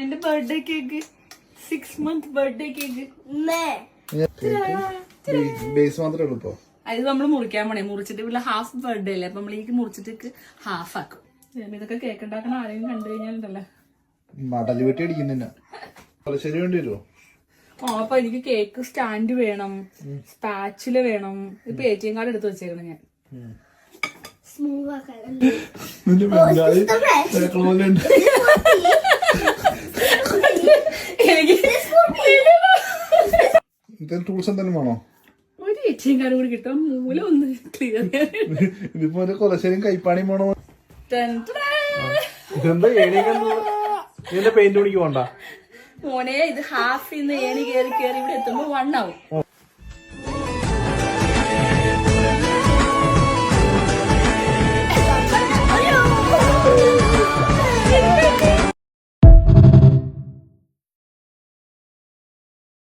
എന്റെ birthday cake six month birthday cake base മാത്രമേ ഉള്ളൂ ഇപ്പൊ? അത് നമ്മൾ മുറിക്കാൻ പോണേ. മുറിച്ചിട്ട് പിന്നെ ഹാഫ് ബർത്ത്ഡേ അല്ലേ? അപ്പൊ നമ്മൾ ഈ മുറിച്ചിട്ട് ഹാഫ് ആക്കും ഇതൊക്കെ കേക്ക് ഉണ്ടാക്കണ ആരെങ്കിലും കണ്ടു കഴിഞ്ഞാലുണ്ടല്ലോ. മടൽ വെട്ടി അടിക്കുന്നില്ല ശരി വേണ്ടി വരുമോ ആ അപ്പൊ എനിക്ക് കേക്ക് സ്റ്റാൻഡ് വേണം. സ്പാച്ചിൽ വേണം. ഇപ്പൊ എ ടി എം കാർഡ് എടുത്ത് വെച്ചേക്കണം ഞാൻ. നിന്റെ ബംഗാളി എന്തെങ്കിലും ടൂൾസ് എന്തെങ്കിലും വേണോ? ഒരു എം കാർഡ് കൂടി കിട്ടും. മൂല ഒന്ന് ക്ലിയർ ഇതിപ്പോ ഒരു കൊലശ്ശേരിയും കൈപ്പാണിയും വേണോ? ഇതെന്താ ഏണിയൊക്കെ ഇതിന്റെ പെയിന്റ് പണിക്ക് പോണ്ട മോനെ ഇത് ഹാഫ് ഏണി കേറി കേറി ഇവിടെ എത്തുമ്പോ വൺ ആവും.